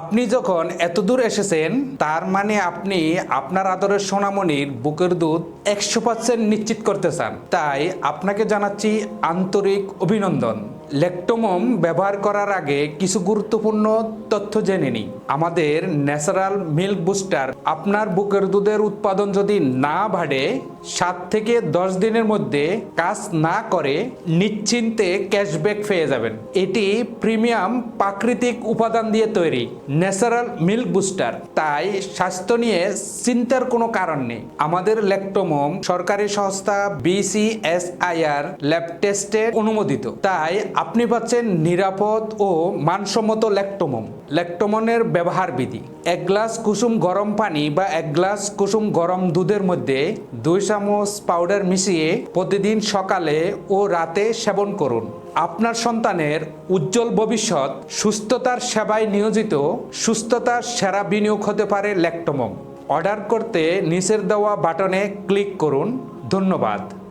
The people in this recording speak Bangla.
আপনি যখন এত দূর এসেছেন, তার মানে আপনি আপনার আদরের সোনামণির বুকের দুধ একশো পার্সেন্ট নিশ্চিত করতে চান। তাই আপনাকে জানাচ্ছি আন্তরিক অভিনন্দন। লেকটোমম ব্যবহার করার আগে কিছু গুরুত্বপূর্ণ তথ্য জেনে নিই। আমাদের ন্যাচারাল মিল্ক বুস্টার আপনার বুকের দুধের উৎপাদন যদি না বাড়ে, সাত থেকে দশ দিনের মধ্যে কাজ না করে নিশ্চিন্তে ক্যাশব্যাক পেয়ে যাবেন। এটি প্রিমিয়াম প্রাকৃতিক উপাদান দিয়ে তৈরি, ন্যাচারাল মিল্ক বুস্টার। তাই স্বাস্থ্য নিয়ে চিন্তার কোনো কারণ নেই। আমাদের ল্যাকটোমম সরকারি সংস্থা বিসিএসআইআর ল্যাব টেস্টে অনুমোদিত। তাই আপনি পাচ্ছেন নিরাপদ ও মানসম্মত ল্যাকটোমম। ল্যাকটোমনের ব্যবহার বিধি। এক গ্লাস কুসুম গরম পানি বা এক গ্লাস কুসুম গরম দুধের মধ্যে দুই চামচ পাউডার মিশিয়ে প্রতিদিন সকালে ও রাতে সেবন করুন। আপনার সন্তানের উজ্জ্বল ভবিষ্যৎ, সুস্থতার সেবায় নিয়োজিত, সুস্থতার সেরা বিনিয়োগ হতে পারে ল্যাকটোমম। অর্ডার করতে নিচের দেওয়া বাটনে ক্লিক করুন। ধন্যবাদ।